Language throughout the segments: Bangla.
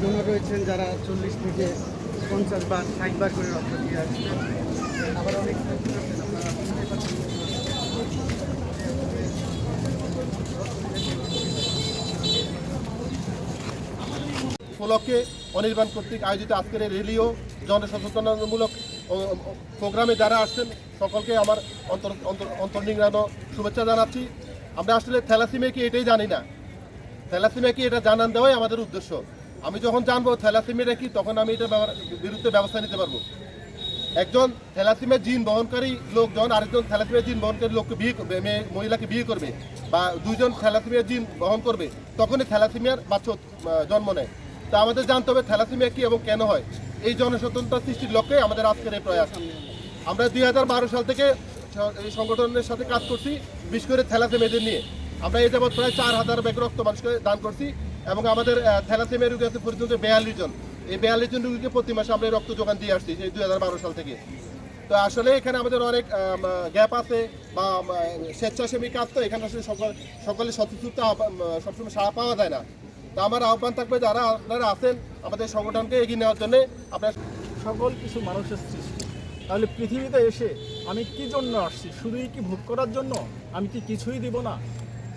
ডোনার রয়েছেন যারা চল্লিশ থেকে পঞ্চাশ বার, ষাট বার করে রক্ত দিয়ে আসছে আবার অনেক উপলক্ষে অনির্বাণ কর্তৃক আয়োজিত আজকের এই রেলিও জনসচেতনতামূলক প্রোগ্রামে যারা আসছেন, সকলকে আমার অন্তর অন্তর অন্তর্নিংড়ানো শুভেচ্ছা জানাচ্ছি। আমরা আসলে থ্যালাসিমিয়া কি এটাই জানি না। থ্যালাসিমিয়া কি এটা জানান দেওয়াই আমাদের উদ্দেশ্য। আমি যখন জানব থ্যালাসিমিয়াটা কি, তখন আমি এটা বিরুদ্ধে ব্যবস্থা নিতে পারব। একজন থ্যালাসিমিয়া জিন বহনকারী লোকজন, আরেকজন থ্যালাসিমিয়া জিন বহনকারী লোককে বিয়ে করবে মেয়ে মহিলাকে বিয়ে করবে বা দুজন থ্যালাসিমিয়া জিন বহন করবে, তখনই থ্যালাসিমিয়ার বাচ্চা জন্ম নেয়। তা আমাদের জানতে হবে থ্যালাসিমিয়া কি এবং কেন হয়। এই জনসচেতনতা সৃষ্টির লক্ষ্যে আমাদের আজকের এই প্রয়াস। আমরা দুই হাজার বারো সাল থেকে এই সংগঠনের সাথে কাজ করছি, বিশেষ করে থ্যালাসেমিয়াদের নিয়ে। আমরা এই যাবৎ প্রায় চার হাজার ব্যাগ রক্ত মানুষকে দান করছি। এবং আমাদের থ্যালাসেমিয়া রোগী আছে পর্যন্ত বেয়াল্লিশ জন। এই বিয়াল্লিশ জন রোগীকে প্রতি মাসে আমরা রক্ত যোগান দিয়ে আসছি এই দুই সাল থেকে। তো আসলে এখানে আমাদের অনেক গ্যাপ আছে বা স্বেচ্ছাসেবী কাজ তো এখানে আসলে সকল, সকলে সচেতনতা সবসময় সাড়া পাওয়া যায় না। তো আমার আহ্বান থাকবে যারা আপনারা আছেন আমাদের সংগঠনকে এগিয়ে নেওয়ার জন্য, আপনার সকল কিছু মানুষের সৃষ্টি। তাহলে পৃথিবীতে এসে আমি কি জন্য আসছি? শুধুই কি ভোগ করার জন্য? আমি কি কিছুই দিব না?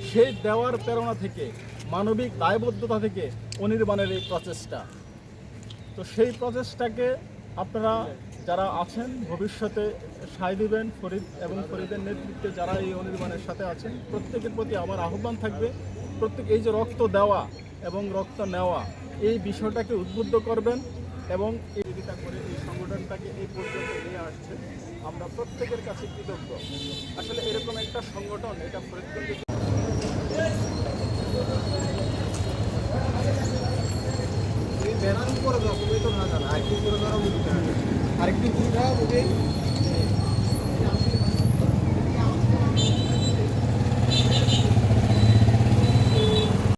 সেই দেওয়ার প্রেরণা থেকে, মানবিক দায়বদ্ধতা থেকে অনির্বাণের এই প্রচেষ্টা। তো সেই প্রচেষ্টাকে আপনারা যারা আছেন, ভবিষ্যতে সায় দিবেন ফরিদ এবং ফরিদের নেতৃত্বে যারা এই অনির্বাণের সাথে আছেন, প্রত্যেকের প্রতি আমার আহ্বান থাকবে, প্রত্যেক এই যে রক্ত দেওয়া এবং রক্ত নেওয়া, এই বিষয়টাকে উদ্বুদ্ধ করবেন এবং এই জীবিকা করে এই সংগঠনটাকে এই পর্যন্ত নিয়ে আসছে আমরা প্রত্যেকের কাছে কৃতজ্ঞ। আসলে এরকম একটা সংগঠন, এটা ফরিদগঞ্জে আরেকটু বুঝে